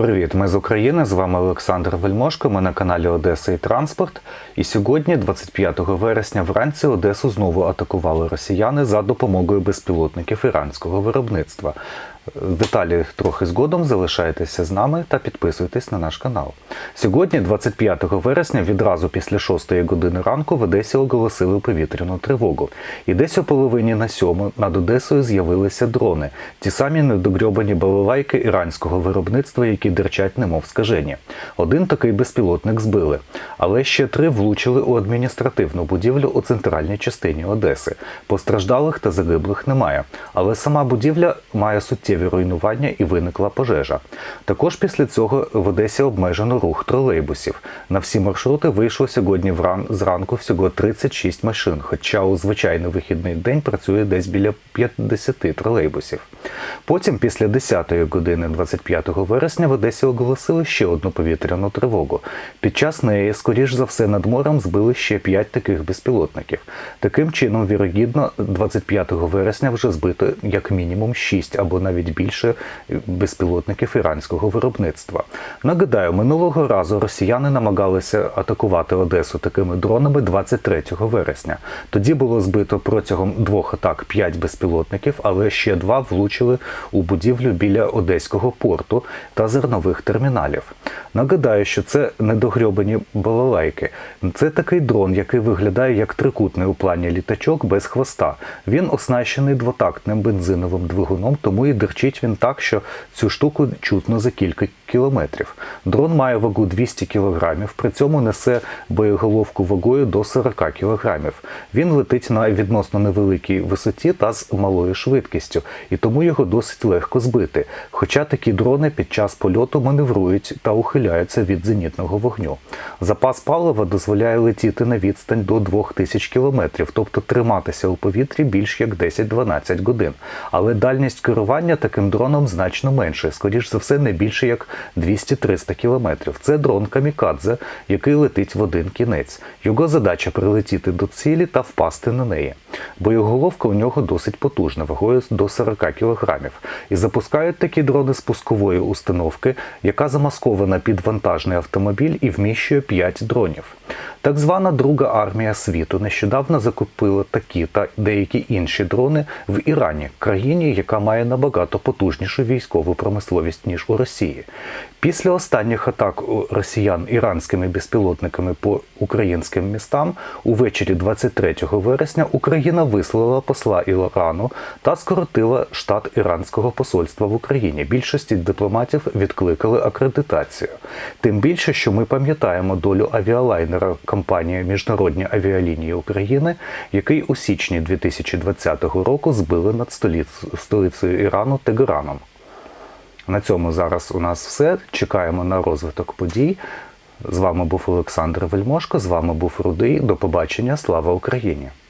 Привіт, ми з України. З вами Олександр Вельмошко. Ми на каналі Одеса і Транспорт. І сьогодні, 25 вересня, вранці Одесу знову атакували росіяни за допомогою безпілотників іранського виробництва. Деталі трохи згодом залишайтеся з нами та підписуйтесь на наш канал. Сьогодні, 25 вересня, відразу після 6 години ранку в Одесі оголосили повітряну тривогу. І десь о половині на сьому над Одесою з'явилися дрони, ті самі недогрьобані балалайки іранського виробництва, які дерчать немов скажені. Один такий безпілотник збили, але ще три влучили у адміністративну будівлю у центральній частині Одеси. Постраждалих та загиблих немає, але сама будівля має суттєві руйнування і виникла пожежа. Також після цього в Одесі обмежено рух тролейбусів. На всі маршрути вийшло сьогодні вран... зранку всього 36 машин, хоча у звичайний вихідний день працює десь біля 50 тролейбусів. Потім, після 10-ї години 25 вересня, в Одесі оголосили ще одну повітряну тривогу. Під час неї, скоріш за все, над морем збили ще 5 таких безпілотників. Таким чином, вірогідно, 25 вересня вже збито як мінімум 6 або навіть більше безпілотників іранського виробництва. Нагадаю, минулого разу росіяни намагалися атакувати Одесу такими дронами 23 вересня. Тоді було збито протягом двох атак 5 безпілотників, але ще два влучили у будівлю біля одеського порту та зернових терміналів. Нагадаю, що це недогрьобані балалайки. Це такий дрон, який виглядає як трикутний у плані літачок без хвоста. Він оснащений двотактним бензиновим двигуном, тому і дерчить він так, що цю штуку чутно за кілька кілометрів. Дрон має вагу 200 кілограмів, при цьому несе боєголовку вагою до 40 кілограмів. Він летить на відносно невеликій висоті та з малою швидкістю, і тому його досить легко збити. Хоча такі дрони під час польоту маневрують та ухиляються від зенітного вогню. Запас палива дозволяє летіти на відстань до 2000 кілометрів, тобто триматися у повітрі більш як 10-12 годин. Але дальність керування таким дроном значно менше, скоріш за все, не більше як 200-300 кілометрів. Це дрон Камікадзе, який летить в один кінець. Його задача прилетіти до цілі та впасти на неї. Боєголовка у нього досить потужна, вагою до 40 кілограмів. І запускають такі дрони з пускової установки, яка замаскована під вантажний автомобіль і вміщує 5 дронів. Так звана Друга армія світу нещодавно закупила такі та деякі інші дрони в Ірані, країні, яка має набагато потужнішу військову промисловість ніж у Росії. Після останніх атак росіян іранськими безпілотниками по українським містам увечері 23 вересня Україна вислала посла Ірану та скоротила штат іранського посольства в Україні. Більшості дипломатів відкликали акредитацію. Тим більше, що ми пам'ятаємо долю авіалайнера компанії Міжнародні авіалінії України, який у січні 2020 року збили над столицею Ірану Тегераном. На цьому зараз у нас все. Чекаємо на розвиток подій. З вами був Олександр Вельмошко, з вами був Рудий. До побачення. Слава Україні!